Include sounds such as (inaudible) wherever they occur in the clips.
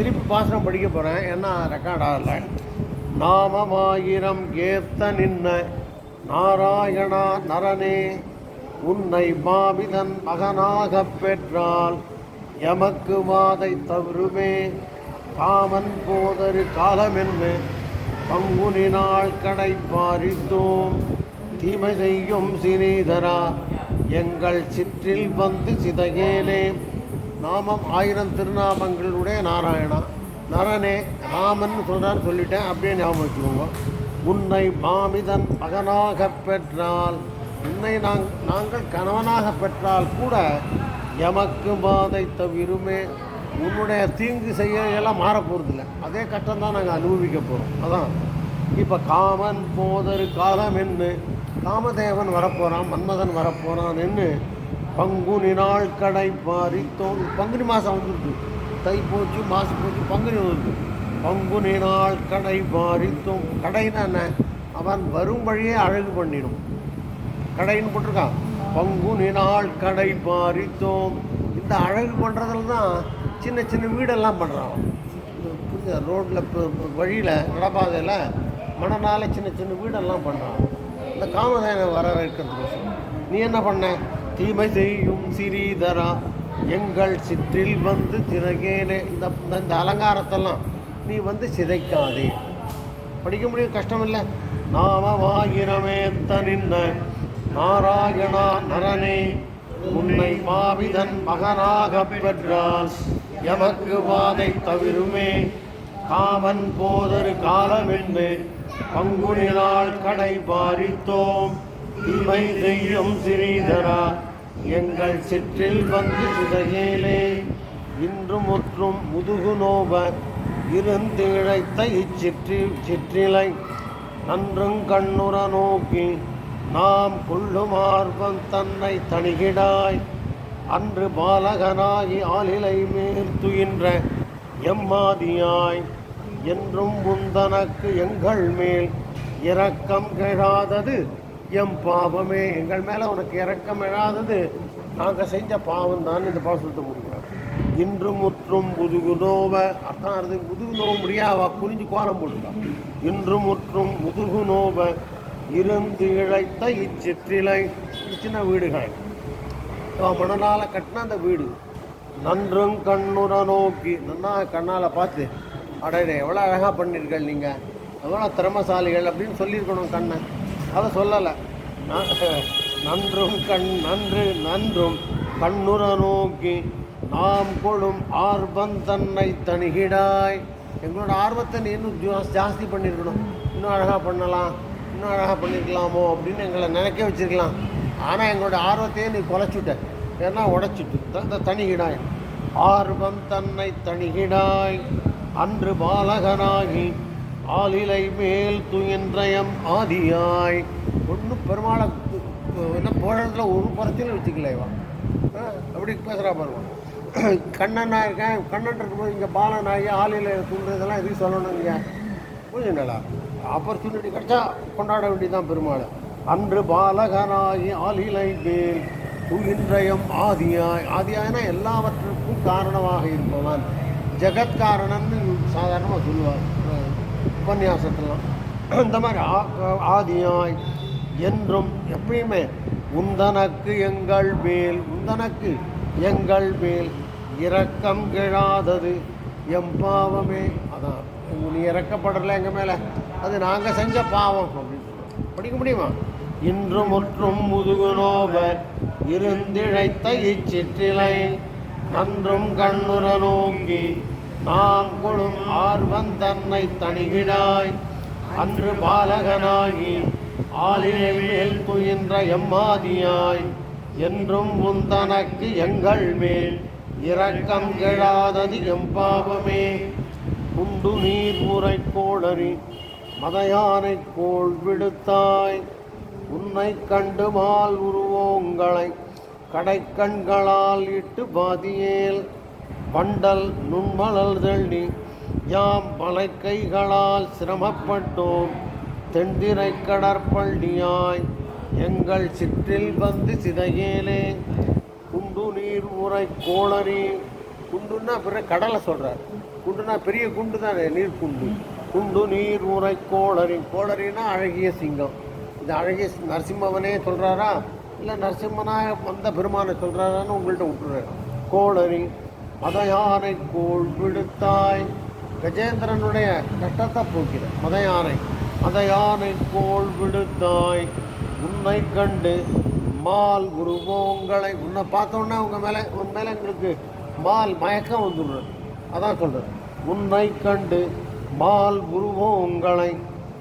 திருப்பி பாசனம் படிக்க போகிறேன் ஏன்னா ரெக்கார்ட் ஆகலை நாமமாயிரம் ஏத்த நின்ன நாராயணா நரனே உன்னை மாமிதன் மகனாகப் பெற்றால் எமக்கு மாதை தவறுமே. காமன் போதரு காலமென்று பங்குனி நாள் கடை பாரித்தோம். தீமை செய்யும் சிறீதரா எங்கள் சிற்றில் வந்து சிதையேனே. நாமம் ஆயிரம் திருநாமங்களுடைய நாராயணா. நரனே ராமன் சொல்கிறான்னு சொல்லிட்டேன். அப்படியே ஞாபகம் வச்சுக்கோங்க. உன்னை மாமிதன் மகனாக பெற்றால் உன்னை நாங் நாங்கள் கணவனாக பெற்றால் கூட எமக்கு பாதை தவிருமே. உன்னுடைய தீங்கு செய்ய எல்லாம் மாற போகிறதில்ல அதே கட்டம் தான் நாங்கள் அனுபவிக்க போகிறோம் அதான். இப்போ காமன் போதரு காலம் என்று காமதேவன் வரப்போகிறான் மன்மதன் வரப்போகிறான் என்று பங்குனி நாள் கடை பாரி தோல். பங்குனி மாதம் வந்துருக்கு. தை போச்சு மாசம் போச்சு பங்குனி வந்துருக்கு. பங்குனி நாள் கடை பாரி தோம் கடைன்னா என்ன? அவன் வரும் வழியே அழகு பண்ணிடும். கடைன்னு போட்டிருக்கான். பங்குனி நாள் கடை பாரித்தோம் இந்த அழகு பண்ணுறதுல தான் சின்ன சின்ன வீடெல்லாம் பண்ணுறான் புரிஞ்ச ரோட்டில் வழியில் நடப்பாதையில் மணனால் சின்ன சின்ன வீடெல்லாம் பண்ணுறான் இந்த காமதேனை வர வைக்கிறதுக்கு நீ என்ன பண்ண? தீமை செய்யும் சிறீதரா. எங்கள் சிற்றில் வந்து திறகேனே இந்த இந்த- இந்த அலங்காரத்தெல்லாம் நீ வந்து சிதைக்காதே. படிக்க முடியும் கஷ்டம் இல்லை நாமமாயிரமே தனின்ன நாராயணா நரனே உன்னை மாவிதன் மகனாக பெற்றால் எமக்கு வாதை தவிருமே. காமன் போதரு காலமென்று பங்குனினால் கடை பாரித்தோம். தீமை செய்யும் சிறீதரா. எங்கள் சிற்றில் வந்து சிதையேலே இன்று முற்றும் முதுகு நோப இருந்து இழைத்த இச்சிற்றி சிற்றிலை நன்றுங் கண்ணுற நோக்கி நாம் கொள்ளும் ஆர்வம் தன்னை தணிகிடாய் அன்று பாலகனாகி ஆளிலை மேற்துகின்ற எம்மாதியாய் என்றும் முந்தனக்கு எங்கள் மேல் இரக்கம் கெழாதது எம் பாவமே. எங்கள் மேலே உனக்கு இறக்கம் எழாதது. நாங்கள் செஞ்ச பாவம் தான் இந்த பாசத்தை முடிக்கிறார் இன்று முற்றும் முதுகு நோவ அர்த்தம் அது முதுகு நோவ முடியாவா புரிஞ்சு கோலம் போட்டுட்டான் இன்று முற்றும் முதுகு நோவ இருந்து இழைத்த இச்சிற்றிலை. சின்ன வீடுகள். மணனால் கட்டின அந்த வீடு. நன்றும் கண்ணுற நோக்கி. நன்னா கண்ணால் பார்த்து அடடே எவ்வளோ அழகாக பண்ணியிருக்கள் நீங்கள் எவ்வளோ திறமசாலிகள் அப்படின்னு சொல்லியிருக்கணும் கண்ணை. அதை சொல்லலை. நன்றும் கண் நன்று நன்றும் கண்ணுற நோக்கி நாம் கொடும் ஆர்வம் தன்னை தணிகிடாய் எங்களோட ஆர்வத்தை நீ இன்னும் ஜாஸ்தி பண்ணியிருக்கணும். இன்னும் அழகாக பண்ணலாம். இன்னும் அழகாக பண்ணியிருக்கலாமோ அப்படின்னு எங்களை நினைக்க வச்சிருக்கலாம். ஆனால் எங்களோட ஆர்வத்தையே நீ குலைச்சுட்ட. ஏன்னா உடச்சிட்டு தந்த தணிகிடாய் ஆர்வம் தன்னை தணிகிடாய் அன்று பாலகனாகி ஆலிலை மேல் துயன்றயம் ஆதியாய். ஒன்றும் பெருமாளை என்ன போடுறதுல ஒரு புறத்திலும் வச்சுக்கல இவன். ஆ, அப்படி பேசுகிறா பாருங்க கண்ணனாக இருக்கேன் கண்ணன் இருக்கும்போது இங்கே பாலனாகி ஆலிலை தூண்டுறதெல்லாம் எதுவும் சொல்லணுங்க கொஞ்சம் நல்லா? ஆப்பர்ச்சுனிட்டி கிடைச்சா கொண்டாட வேண்டியதான் பெருமாள். அன்று பாலகனாகி ஆலிலை மேல் துயின்றயம் ஆதியாய். ஆதியாய்னா எல்லாவற்றுக்கும் காரணமாக இருப்பவன். ஜெகத்காரணன்னு சாதாரணமாக சொல்லுவார் அஹ் உபன்யாசத்துலாம் இந்த மாதிரி ஆ- ஆதியாய் என்றும் எப்பயுமே உந்தனக்கு எங்கள் மேல் உந்தனக்கு எங்கள் மேல் இரக்கம் கிழாதது எம் பாவமே. அதான் நீ இறக்கப்படலை எங்கள் மேலே அது நாங்கள் செஞ்ச பாவம். அப்படின்னு படிக்க முடியுமா? இன்று முற்றும் முதுகு இருந்திழைத்த இச்சிற்றிலை நன்றும் கண்ணுர நோக்கி நாம் கொளும் ஆர்வம் தன்னை தணிகிடாய் அன்று பாலகனாகி ஆளிலே மேல் துயின்ற எம்மாதியாய். என்றும் முந்தனக்கு எங்கள் மேல் இரக்கம் கெழாதது எம்பாவமே குண்டு நீர் முறை கோளறி மதையானை கோள் விடுத்தாய். உன்னை கண்டு மால் உருவோங்களை கடைக்கண்களால் இட்டு பாதியேல் பண்டல் நுண்மலல் தள்ளி யாம் மலை கைகளால் சிரமப்பட்டோம் தென்திரை கடற்பள்ளியாய் எங்கள் சிற்றில் வந்து சிதையேலே. குண்டு நீர் உரை கோளறி குண்டுன்னா பிற கடலை சொல்கிறார் குண்டுனா பெரிய குண்டு தானே நீர் குண்டு. குண்டு நீர் உரை கோளரி கோளரின்னா அழகிய சிங்கம். இது அழகிய நரசிம்மவனே சொல்கிறாரா இல்லை நரசிம்மனாக வந்த பெருமானை சொல்கிறாரான்னு உங்கள்கிட்ட விட்டுறாரு கோளரி மதயானை கோள் விடுத்தாய் கஜேந்திரனுடைய கஷ்டத்தை போக்கிற மத யானை மத யானை கோள் விடுத்தாய் உன்னை கண்டு மால் உருவோங்களை உன்னை பார்த்தோன்னே உங்கள் மேலே உன் மேலே எங்களுக்கு மால் மயக்கம் வந்துடுறது அதான் சொல்றது. உன்னை கண்டு மால் உருவோங்களை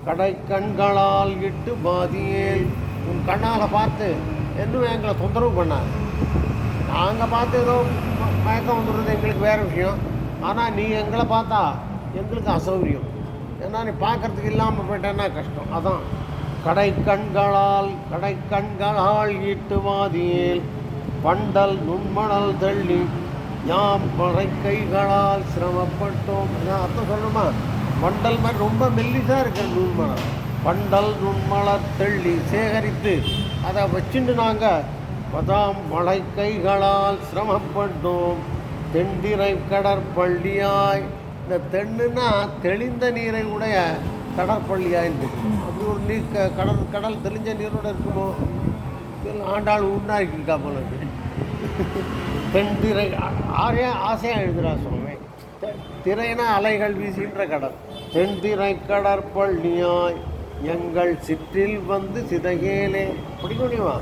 கடை கண்களால் இட்டு பாதியேல் உன் கண்ணால் பார்த்து இன்னும் எங்களை தொந்தரவு பண்ணார் நாங்கள் பார்த்து ஏதோ மயக்கம் வந்துடுறது எங்களுக்கு வேறு விஷயம். ஆனால் நீ எங்களை பார்த்தா எங்களுக்கு அசௌகரியம். ஏன்னா நீ பார்க்கறதுக்கு இல்லாமல் போயிட்டேன்னா கஷ்டம். அதான். கடை கண்களால் கடை கண்களால் ஈட்டுவாதியேல் பண்டல் நுண்மணல் தள்ளி. யாம் மறை கைகளால் சிரமப்பட்டோம். அதான் அர்த்தம் சொல்லணுமா? பண்டல் மாதிரி ரொம்ப மெல்லிசாக இருக்கிற நுண்மணல். பண்டல் நுண்மலர் தள்ளி சேகரித்து அதை வச்சுட்டு நாங்கள் பதாம் மழை கைகளால் சிரமப்பட்டோம். தெண்டிரை கடற்பள்ளியாய். இந்த தென்னுனா தெளிந்த நீரை உடைய கடற்பள்ளியாய் அப்படி ஒரு நீர் க- கடல் கடல் தெளிஞ்ச நீரோடு இருக்குமோ? இல்ல ஆண்டாள் உண்ணாக்கிருக்கா போல இருக்கு. தென்திரை ஆரே ஆசையாக எழுதுறா சுவாமி. திரைனா அலைகள் வீசுகின்ற கடல். தென்திரை கடற்பள்ளியாய். எங்கள் சிற்றில் வந்து சிதையேலே படிக்க முடியுமா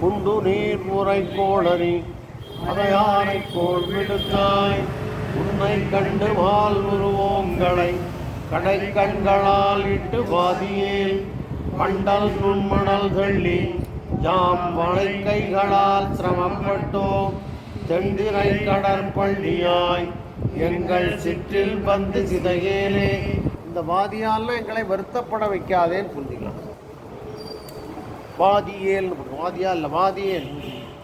குண்டு நீர் உரை கோளறி அதையானை கோள் விடுத்தாய் உன்னை கண்டு வாழ்வுருவோங்களை கடை கண்களால் இட்டு பாதியே மண்டல் நுண்மணல் தள்ளி ஜாம் வளை கைகளால் சிரமப்பட்டோம் தென்திரை கடற்பள்ளியாய். எங்கள் சிற்றில் வந்து சிதையேலே. இந்த வாதியால் எங்களை வருத்தப்பட வைக்காதேன்னு புள்ளி வாதியேல் வாதியா இல்லை வாதியேல்.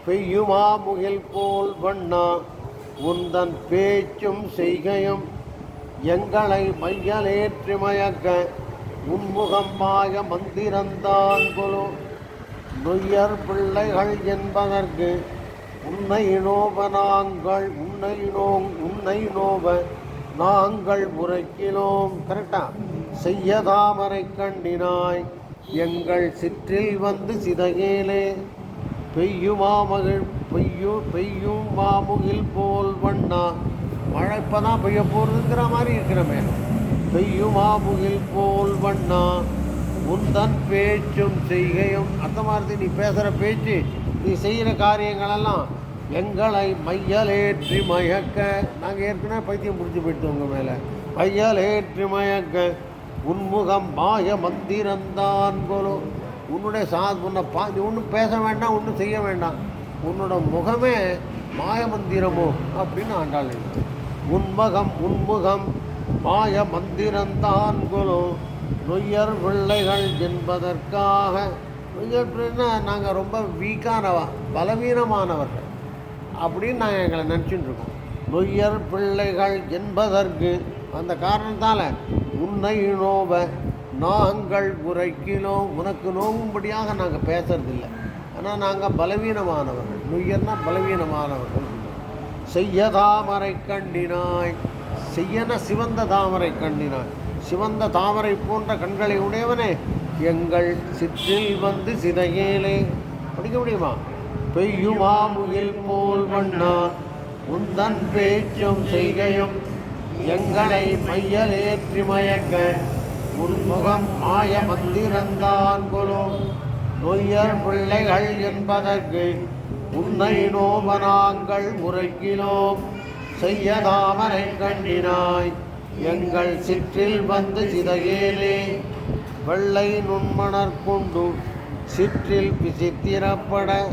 பெய்யுமா முகில் போல் வண்ணா உந்தன் பேச்சும் செய்கையும் எங்களை மையலேற்றி மயக்க உன்முகமாக மந்திரந்தான் கொலோ. நொய்யர் பிள்ளைகள் என்பதற்கு உன்னை நோப நாங்கள் உன்னை நோ உன்னை நோப நாங்கள் உரைக்கினோம். கரெக்டா செய்ய தாமரை கண்டினாய். எங்கள் சிற்றில் வந்து சிதையேலே. பெய்யுமா மகிழ் பெய்யு பெய்யும் மாமுகில் போல் வண்ணா. மழை இப்பதான் பெய்ய போகிறதுங்கிற மாதிரி இருக்கிறமே. பெய்யுமா முகில் போல் வண்ணா. உந்தன் பேச்சும் செய்கையும். அந்த மாதிரி நீ பேசுகிற பேச்சு நீ செய்கிற காரியங்களெல்லாம் எங்களை மையலேற்றி மயக்க. நாங்கள் ஏற்கனவே பைத்தியம் பிடிச்சி போயிட்டு உங்கள் மேலே. மையலேற்றி மயக்க. உன்முகம் மாய மந்திரந்தான் போலோ. உன்னுடைய சா உன்னை பா நீ ஒன்றும் பேச வேண்டாம் ஒன்றும் செய்ய வேண்டாம். உன்னோட முகமே மாய மந்திரமோ அப்படின்னு ஆண்டாள் உன்முகம் உன்முகம் மாய மந்திரந்தான் குலோ நொய்யர் பிள்ளைகள் என்பதற்காக. நொய்யர் பிள்ளைன்னா நாங்கள் ரொம்ப வீக்கானவா பலவீனமானவர்கள் அப்படின்னு நாங்கள் எங்களை நினச்சிட்டு இருக்கோம். நொய்யர் பிள்ளைகள் என்பதற்கு அந்த காரணத்தால் உன்னை நோவ நாங்கள் உரைக்கினோம் உனக்கு நோவும்படியாக நாங்கள் பேசுறதில்லை. ஆனால் நாங்கள் பலவீனமானவர்கள். நுயர்னா பலவீனமானவர்கள்? செய்ய தாமரை கண்டினாய். செய்யன சிவந்த தாமரை கண்டினாய். சிவந்த தாமரை போன்ற கண்களை உடையவனே எங்கள் சிற்றில் வந்து சிதையேலே. படிக்க முடியுமா? பெய்யுமா முகில் போல் வண்ணா உந்தன் பேச்சும் செய்கையும் எங்களை மையலேற்றி மயக்க உன்முகம் மாய மந்திரந்தான் நொய்யர் பிள்ளைகள் என்பதற்கு உன்னை நோப நாங்கள் முறைக்கினோம் செய்ய தாமரை கண்டினாய். எங்கள் சிற்றில் வந்து சிதையேலே. வெள்ளை நுண்மணர் கொண்டு சிற்றில் பிசித்திரப்பட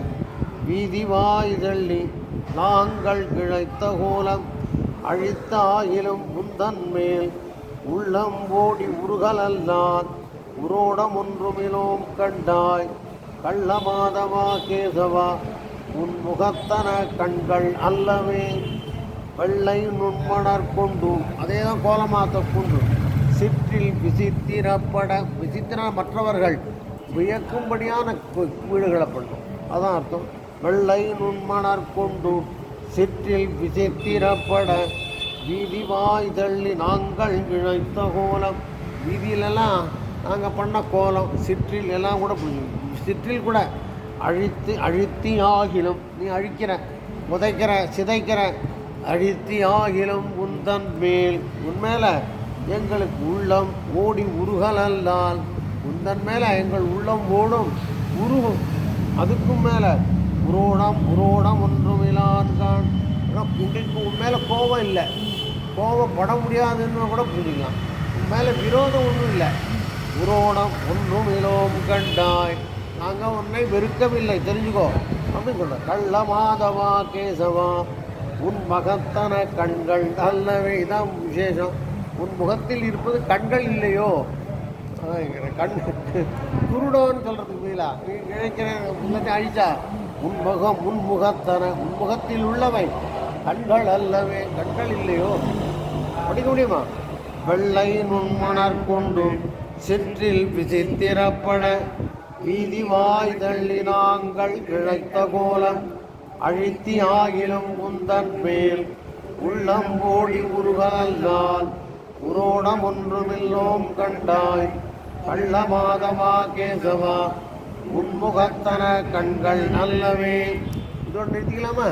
வீதி வாய்தள்ளி நாங்கள் கிழைத்த கோலம் அழித்தாயிலும் முந்தன் மேல். உள்ளம் ஓடி உருகலல்லான். உரோடம் ஒன்றுமிலோம் கண்டாய். கள்ளமாதவா கேசவா உன் முகத்தன கண்கள் அல்லவே. வெள்ளை நுண்மணர் கொண்டு அதே தான் கோலமாத்த கொண்டு சிற்றில் விசித்திரப்பட விசித்திர மற்றவர்கள் வியக்கும்படியான வீடுகளை பண்ணும் அதான் அர்த்தம். வெள்ளை நுண்மணர் கொண்டு சிற்றில் விசித்திரப்பட விதி வாய்தள்ளி நாங்கள் இழைத்த கோலம். வீதியிலெல்லாம் நாங்கள் பண்ண கோலம். சிற்றில் எல்லாம் கூட சிற்றில் கூட அழித்து அழித்தி ஆகிலும் நீ அழிக்கிற உதைக்கிற சிதைக்கிற அழித்தி ஆகிலும் உந்தன் மேல். உன்மேல எங்களுக்கு உள்ளம் ஓடி உருகலல்லால் உந்தன் மேலே எங்கள் உள்ளம் ஓடும் உருகும். அதுக்கும் மேலே உரோடம் உரோடம் உன் இல்லான்கான் எங்களுக்கு உன் மேலே கோபம் இல்லை. கோபப்பட முடியாதுன்னு கூட புரிஞ்சுக்கலாம். உன் மேலே விரோதம் ஒன்றும் இல்லை. உரோணம் ஒன்றும் இலோம் கண்டாய். நாங்கள் உன்னை வெறுக்கவில்லை தெரிஞ்சுக்கோ. அப்படின்னு சொல்கிறோம் கள்ள மாதவா கேசவா உன் மகத்தன கண்கள். அல்லவே இதான் விசேஷம். உன் முகத்தில் இருப்பது கண்கள் இல்லையோ? கண் (laughs) குருடோன்னு சொல்கிறதுக்கு பதிலா? நீ நினைக்கிற அழிச்சா? உன் முகம் உன் முகத்தன உன் முகத்தில் உள்ளவை. கண்கள் அல்லவே கண்கள் இல்லையோ படிக்க முடியுமா? வெள்ளை நுண்மணர் கொண்டு சிற்றில் விசித்திரப்பட வீதி வாய் தள்ளி நாங்கள் இழைத்த கோலம் அழித்தி ஆகிலும் குந்தன் மேல் உள்ளம் ஓடி உருகலால் உரோடம் ஒன்றுமில்லோம் கண்டாய். கள்ள மாதமா கேசவா உன்முகத்தன கண்கள் நல்லவே இதோடு நிறுத்திக்கலாமா?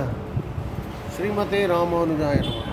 ஸ்ரீமதே ராமானுஜாய நமः